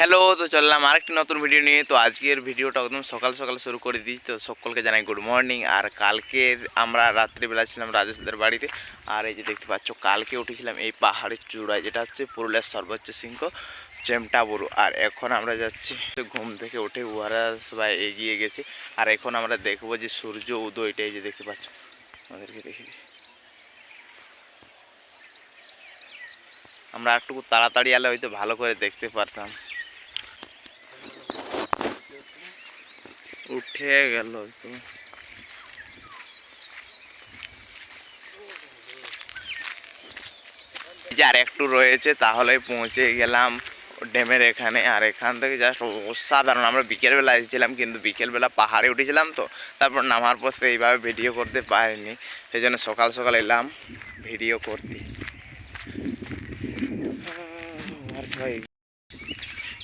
Hello তো চললাম আরেকটি নতুন ভিডিও নিয়ে। তো আজকের ভিডিওটা একদম সকাল সকাল শুরু করে দিই তো সকলকে জানাই গুড মর্নিং আর কালকে আমরা রাত্রিবেলা ছিলাম রাজেশদের বাড়িতে। আর এই যে দেখতে পাচ্ছ, কালকে উঠেছিলাম এই পাহাড়ের চূড়ায়, যেটা হচ্ছে পুরুলিয়ার সর্বোচ্চ শৃঙ্গ, চেমটাবুরু। আর এখন আমরা যাচ্ছি ঘুম থেকে উঠে উহারা সবাই এগিয়ে গেছে। আর এখন আমরা দেখব যে সূর্য উদয়টা এই যে দেখতে পাচ্ছ। আমাদেরকে দেখে আমরা একটু তাড়াতাড়ি এলে হয়তো ভালো করে দেখতে পারতাম। উঠে গেল তো যার একটু রয়েছে তাহলে পৌঁছে গেলাম ড্যামের এখানে। আর এখান থেকে জাস্ট অসাধারণ। আমরা বিকেলবেলা এসেছিলাম, কিন্তু বিকেলবেলা পাহাড়ে উঠেছিলাম তো, তারপর নামার পর এইভাবে ভিডিও করতে পারিনি। সেই জন্য সকাল সকাল এলাম ভিডিও করতে।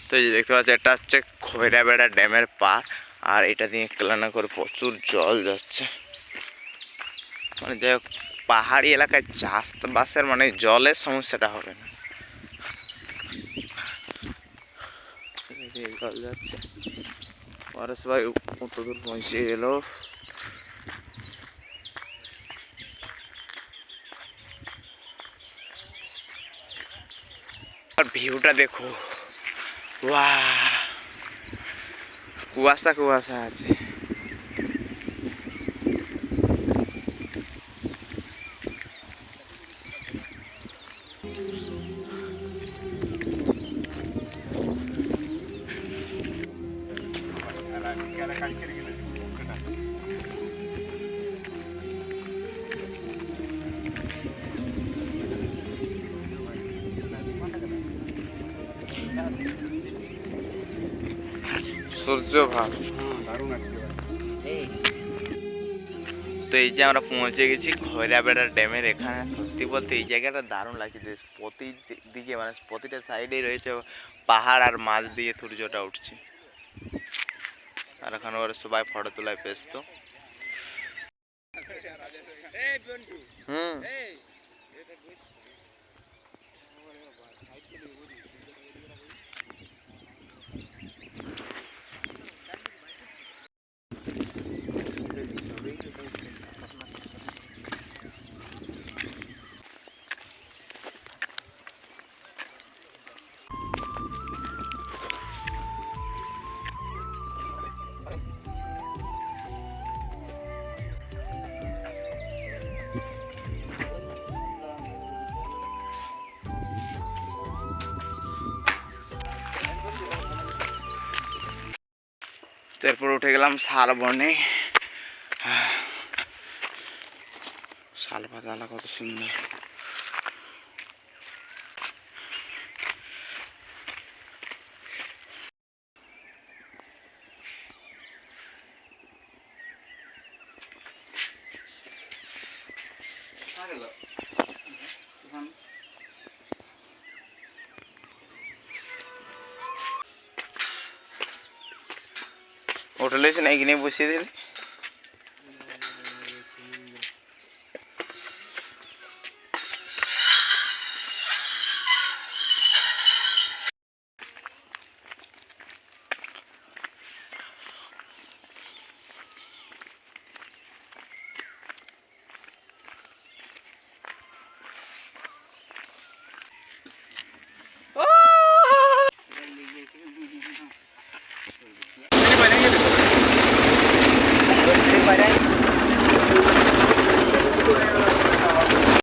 তো দেখতে পাচ্ছি, এটা হচ্ছে খৈরাবেড়া ড্যামের পার। আর এটা দিয়ে কেলানা করে প্রচুর জল যাচ্ছে। মানে যাই হোক, পাহাড়ি এলাকায় চাষবাসের মানে জলের সমস্যাটা হবে না। জল যাচ্ছে। পরে সবাই কত দূর পৌঁছে গেল। আর ভিউটা দেখো। ওয়া কুয়াশা কুয়াশা আছে। সূর্য ভাব তো এই যে আমরা পৌঁছে গেছি খৈরাবেড়া ড্যামের এখানে। সত্যি বলতে এই জায়গাটা দারুণ লাগছে। যে প্রতি দিকে মানে প্রতিটা সাইডেই রয়েছে পাহাড় আর মাছ দিয়ে সূর্যটা উঠছে। আর এখানে ওরা সবাই ফটো তোলায় ব্যস্ত। হুম। তো এরপর উঠে গেলাম শালবনে। শাল পাতালা কত সুন্দর। হোটেলে লেছে না এখানে বসিয়ে দিলে